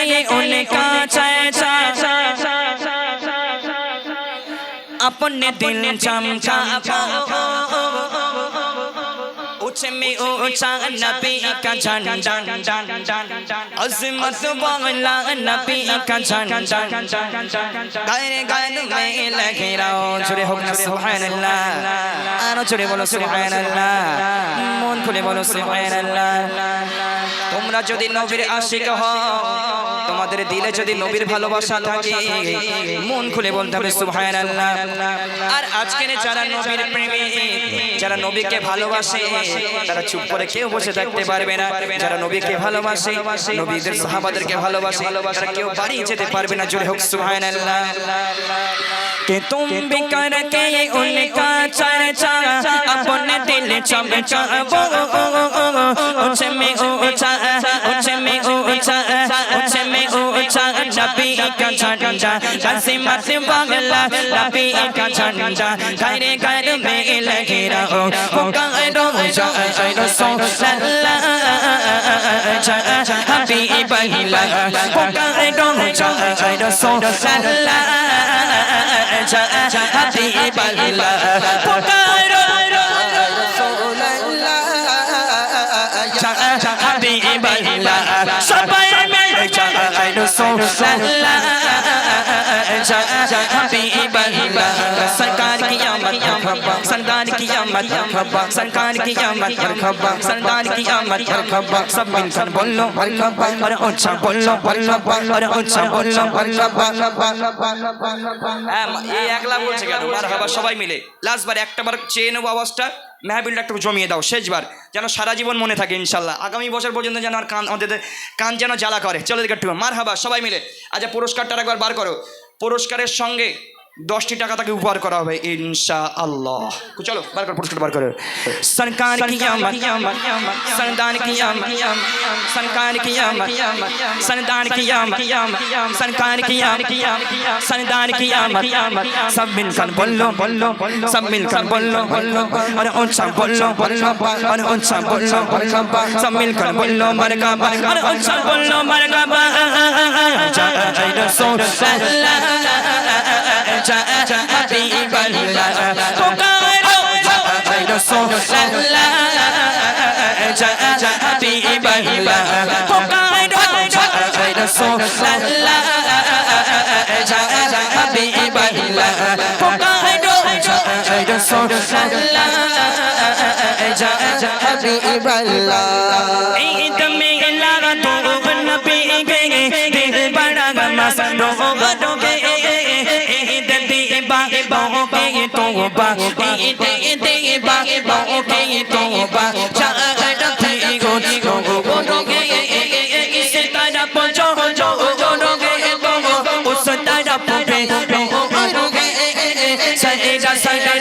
के उनका चाचा अपने दिल चमका ऊंचे में ऊंचा नबी का झंडा अजमत वाला नबी का झंडा गायरे गायरे में लगे रहो जुड़े हो ना सुभान अल्लाह आरो जुड़े बोलो सुभान अल्लाह মন খুলে বলো সুবহানাল্লাহ তোমরা যদি নবীর আশিক হও তোমাদের দিলে যদি নবীর ভালোবাসা থাকে মন খুলে বলতে হবে সুবহানাল্লাহ আর আজকের যারা নবীর প্রেমী যারা নবীকে ভালোবাসে তারা চুপ করে কেউ বসে থাকতে পারবে না যারা নবীকে ভালোবাসে নবীদের সাহাবাদেরকে ভালোবাসে তারা কেউ বাড়ি যেতে পারবে না জোরে হোক সুবহানাল্লাহ कि तुम भी करके उनका चर्चा अपने दिल चमचा ऊंचे में ऊंचा ऊंचे में ऊंचा ऊंचे में ऊंचा नबी का झंडा असीमत बंगला नबी का झंडा घर घर में vô căn ai đó ngồi cho ai ai đó xong la la cha happy bay la vô căn ai đó ngồi cho ai ai đó xong la la cha happy bay la vô căn ai đó Happy Ibrahim, Shabbat Ibrahim, Shabbat Ibrahim, Shabbat Ibrahim, सरकार की आमद मरहबा सरदार की आमद मरहबा सरकार की आमद मरहबा सरदार की आमद मरहबा सब मिलकर बोलो मरहबा और ऊंचा बोलो मरहबा और ऊंचा बोलो मरहबा হ্যাঁ এই একলা বলছে কেন মার হাবা সবাই মিলে লাস্ট বার একটা বার চেয়ে নেবো আওয়াজটা মেহাবিলটা একটু জমিয়ে দাও শেষবার যেন সারা জীবন মনে থাকে ইনশাল্লাহ আগামী বছর পর্যন্ত যেন আর কান আমাদের কান যেন জ্বালা করে চলো দিকে একটু মার হাবা সবাই মিলে আচ্ছা পুরস্কারটা একবার বার করো পুরস্কারের সঙ্গে দশটি টাকা তাকে উপহার করা হবে ইনশা আল্লাহ চলো বার করে পুরস্কার বার করে সরকার সরদান সরদান সরদান বলল বলল সব বলল বলল বলল حبيب الله پکارو جا رسول الله جا جا حبيب الله پکارو جا رسول الله جا جا حبيب الله پکارو جا رسول الله جا جا حبيب الله عيد میں لا تو نبی گئے دل بڑا مست ہوگا তোবা ইতে ইতে বা বা ওকে তোবা চাটা থেকে গো গো গো গো ইসে তারা পঞ্চো পঞ্চো গো গো গো উস তারা পুবে সাইডা সাইডা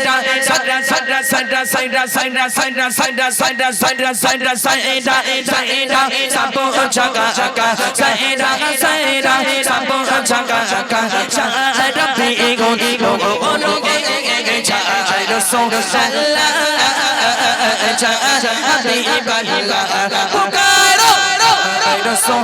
সাইডা সাইডা সাইডা সাইডা সাইডা সাইডা সাইডা সাইডা সাইডা সাইডা সাইডা সাইডা সাপো চাকা চাকা সাইডা সাইডা সাপো চাকা চাকা সাইডা পেগো গো গো গো سو حبیب اللہ پکارو رسو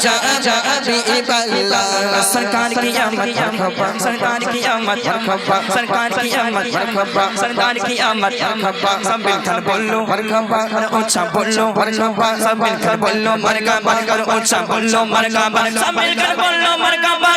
جا جا حبیب اللہ سرکار کی آمد مرحبا سرکار کی آمد مرحبا سرکار کی آمد مرحبا سرکار کی آمد مرحبا سب مل کر بولو مرحبا اونچا بولو مرحبا سب مل کر بولو مرحبا اونچا بولو مرحبا سب مل کر بولو مرحبا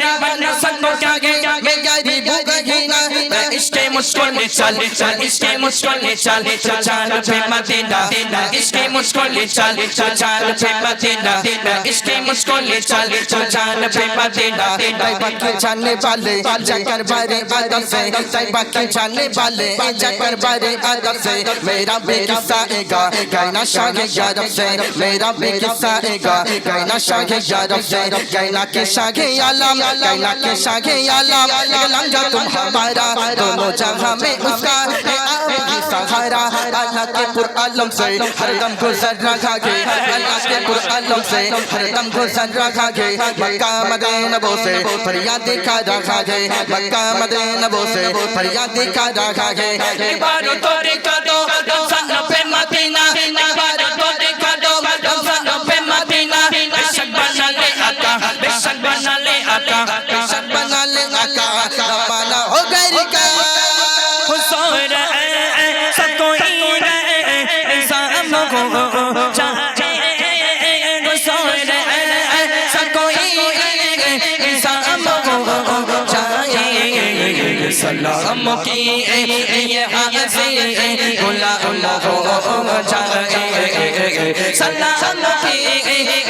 सन्नो क्या गए मैं जारी भूख जीना मैं इश्क़ मुझको ले चल चल इसके मुझको ले चल चल चाल पे मदीना इसके मुझको ले चल चल चाल पे मदीना इसके मुझको ले चल चल चाल पे मदीना तैबा के जाने वाले जाकर बारे आदम से तैबा के जाने वाले जाकर बारे आदम से मेरा भी किस्सा एगा कहना शागे यारब से मेरा भी किस्सा एगा कहना शागे यारब से कहना के शागे आलम कहना के शागे आलम लम जा तुम हमारा दोनों ہمیں اس کا ہے آبی کی سہارا اللہ کے پر علم سے ہر دم گزر رہا گے اللہ کے پر علم سے ہر دم گزر رہا گے مکہ مدین ابو سے فریاد دکھا رہا گے مکہ مدین ابو سے فریاد دکھا رہا گے ایک بار اتوری کا دو بنا لے آقا بنا لے آقا بنا لے آقا زمانہ ہو گئی رکا सलाम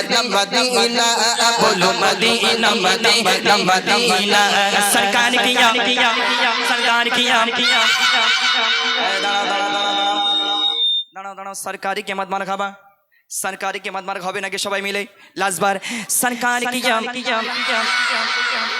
मदीना बोलो मदीना मदीना मदीना सरकार किया सरकार किया দাঁড়াও দাঁড়াও সরকারি কেমত মার খাবা সরকারি কেমত মার খাবে নাকি সবাই মিলে লাস্টবার সরকার কিয়াম এই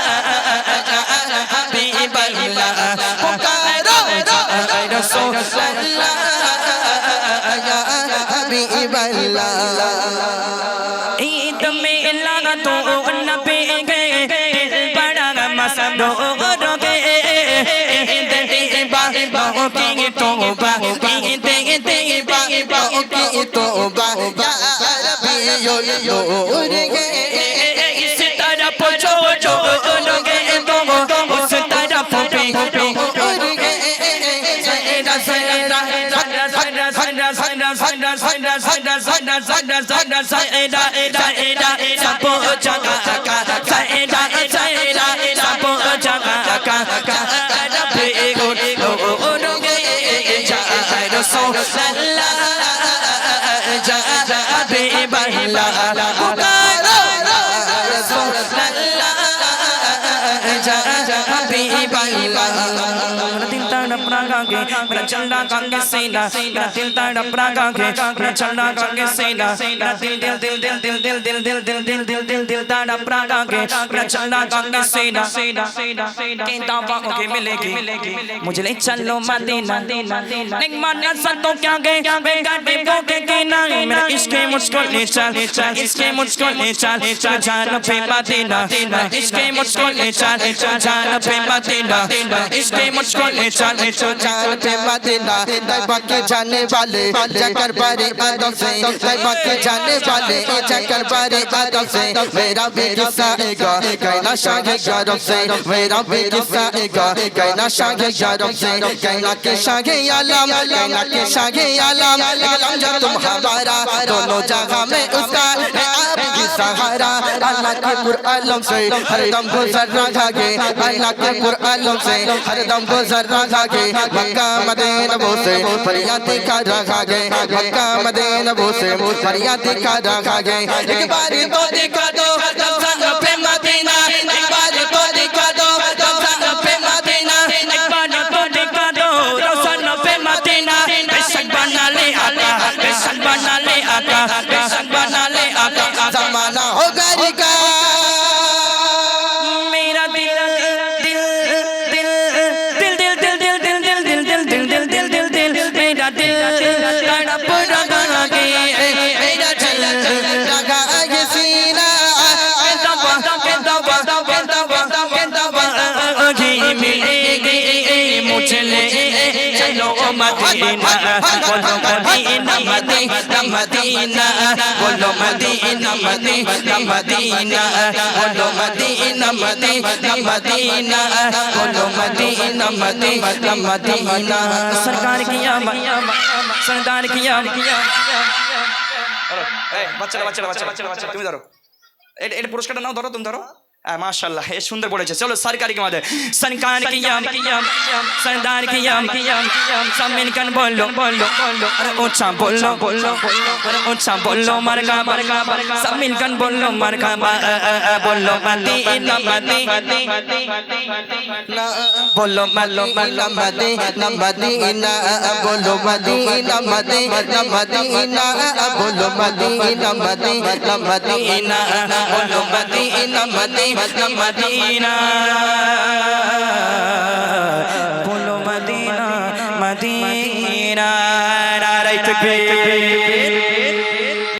হাবিব আল্লাহ ঈদ মে লাগা তো নবী কে বড়া মসদো রোগে ঈদ ঈদ বা কি তোবা ঈদ ঈদ বা কি তোবা ইয়া রবি ইয়ো নূর গে ইস तरफ जो जो लोगे तो उस तरफ पे sagda sagda saida ida ida ida po chaka ka saida saida ida po chaka ka ka da pe go go no ge ja ja so la la ja ja be bahla گے میرا چلنا گا گے میرا دل دا ڈپنا گے میرا چلنا گا گے میرا دل دل دل دل دل دل دل دل دل دل دل دل دل دا ڈپنا گے میرا چلنا گا گے سینا کیندا کے ملے گی مجھے لے چلو مدینہ نہیں ماننا سن تو کیا گے بے گاٹے کو کے کینا میرا عشق مشکل لے چل عشق مشکل لے چل جان پہ مدینہ عشق مشکل لے چل جان پہ مدینہ عشق مشکل لے چل شان مدینہ طیبہ کے جانے والے چکر باری آدم سے طیبہ کے جانے والے چکر باری آدم سے میرا بھی قصہ ہے کہنا شاہ یارم سے میرا بھی قصہ ہے کہنا شاہ یارم سے کہنا کہ شاہ عالم کہنا کہ شاہ عالم علم جب تم ہمارا دونوں جگہ میں اس کا آپ کی سہارا اللہ کے قرآلم سے ہر دم گزر رہا گے اللہ کے قرآلم سے ہر دم گزر رہا گے Mecca Medina वो से फरियाद का रखा के Mecca Medina वो से फरियाद का रखा के एक बार तो दिखा दो रमजान पे मदीना মদিনা বলো মদিনা মদিনা বলো মদিনা মদিনা মদিনা বলো মদিনা মদিনা মদিনা বলো মদিনা মদিনা মদিনা। সরকার কিয়া সরকার কিয়া বাচ্চারা বাচ্চারা বাচ্চারা বাচ্চারা তুমি ধরো। এটা পুরস্কারটা নাও ধরো তুমি ধরো। ماشاءاللہ، یہ سندر بولے چھے چلو سرکاری کے مادے سنکان کی یم سندان کی یم سمین کن بولو ارے، اونچا بولو ارے، اونچا بولو مرکا مرکا سمین کن بولو مرکا بولو مدینہ مدینہ بولو، ملو ملو مدینہ مدینہ بولو مدینہ مدینہ مدینہ بولو مدینہ مدینہ مدینہ بولو مدینہ مدینہ মদিনা বলো মদিনা মদিনা। নারায় তকবীর।